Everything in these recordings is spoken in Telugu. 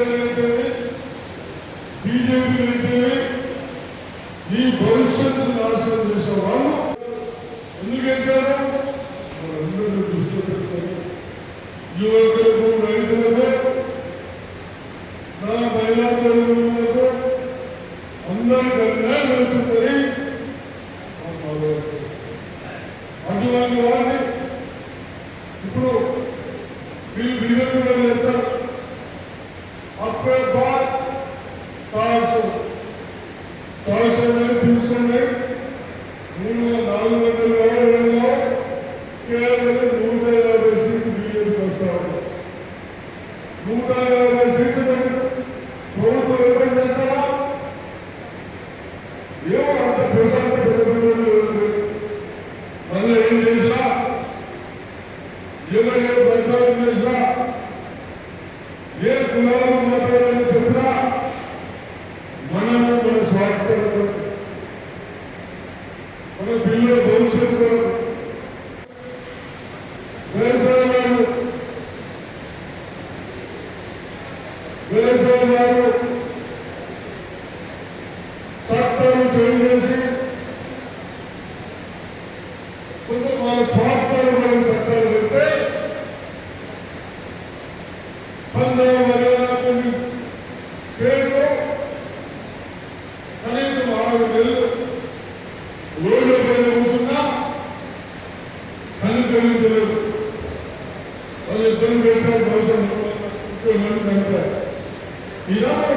టీఆర్ఎస్ అయితేవి బీజేపీ ఈ భవిష్యత్తును నాశనం చేసే వాళ్ళు ఎందుకు వేశారు అందరూ దృష్టిలో పెట్టుకొని యువకులకు రైతులకు నా మహిళా తల్లిదండ్రులకు అందరికీ అన్యాయం జరుగుతుందని అటువంటి వారిని ఇప్పుడు వీళ్ళు వీళ్ళు వెళ్తారు అప్పుడే బాద్ चार सौ चार सौ में तीन सौ में మూడు నాలుగు వందల వ్యవహారంలో కేవలం నూట యాభై సీట్లు బీజేపీకి వస్తారు నూట యాభై సీట్లు ప్రభుత్వం ఎవరు చేస్తారా ఏమో అంత ప్రశాంత పెద్దలు మళ్ళీ ఏం చేసినా ఎవరు ఏ ప్రచారం చేసినా ఏ కులాలు Yes, amen.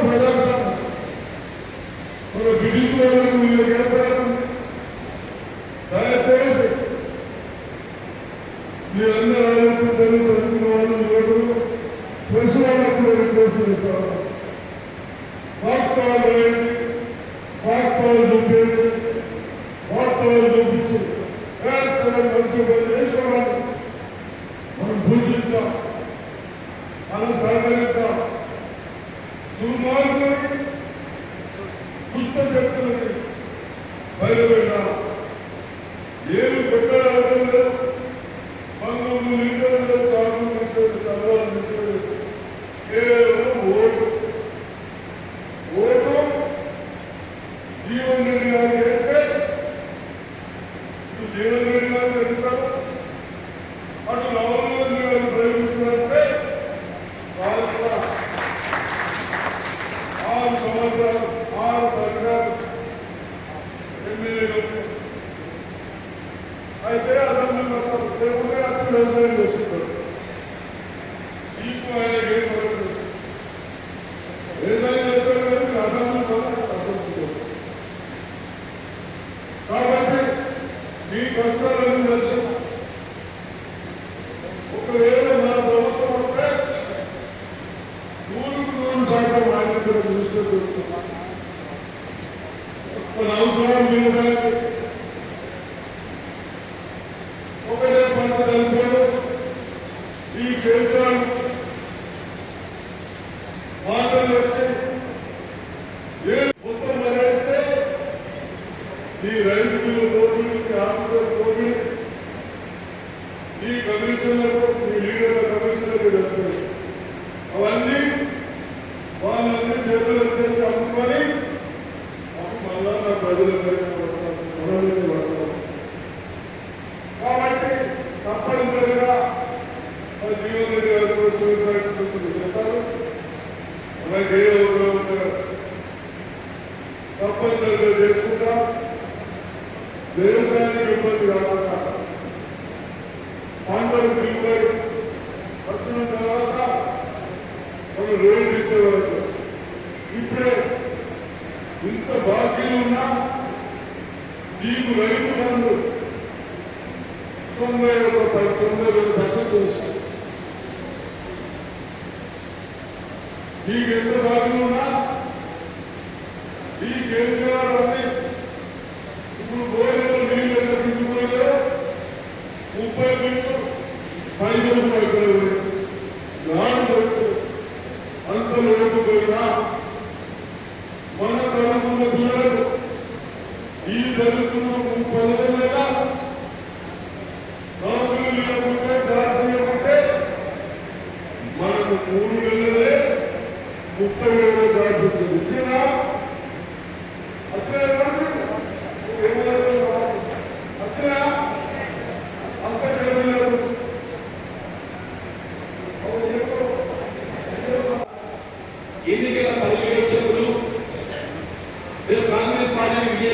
ప్రజాస్వామ్యం మన బ్రిటిష్ వాళ్ళకు వీళ్ళు ఏర్పడడం దయచేసి మీరందరూ ఆలోచన చదువుకున్న వాళ్ళు యువకులు ప్రెస్ వాళ్ళకు కూడా రిక్వెస్ట్ చేస్తారు. వాస్తవాలు దుష్ట శక్తులకి బయలుపెట్టాం ఏమి పెట్టడం పంతొమ్మిది నిమిషాలు చాలు నిమిషాలు తర్వాత నిమిషాలు కేవలం ఓటు ఓటు జీవన్ రెడ్డి గారు వేస్తే ఇటు జీవన్ రెడ్డి గారు వెళ్తారు వ్యవసాయం చేస్తున్నారు ఇప్పుడు ఆయన ఏం పడుతుంది వ్యవసాయం చేస్తారు కానీ అసెంబ్లీ కాబట్టి మీ కష్టాలన్నీ తెలుసు తప్పనిసరిగా మన జీవన రెడ్డి గారు కూడా సూర్యనారాయణ చెప్తారు? అలాగే తప్పనిసరిగా చేసుకుంటా. వ్యవసాయానికి ఇబ్బంది కాకుండా పంటలు దిగుబడి వచ్చిన తర్వాత మనం రోజులు ఇచ్చే ఇప్పుడే ఇంత బాకీ ఉన్నా నీకు రైతు బంధు తొంభై ఒక తొంభై రెండు పర్సెంట్ వస్తుంది మీకు ఎంత భాగంలో ఈ కేసీఆర్ అన్ని ఇప్పుడు బోర్లు నీళ్ళు ఎంత తీసుకున్నారో ముప్పై మీటర్లు పైన రూపాయలు నాడు అంత లేకపోయినా మన చదువుకున్న పిల్లలకు ఈ చదువు ఆయనకు మూడు వేలే ముప్పై వేలు దాటించింది ఇచ్చినా వచ్చినా వచ్చినా అంత తెలియలేదు ఎన్నికల పర్యవేక్షకులు కాంగ్రెస్ పార్టీ విజయ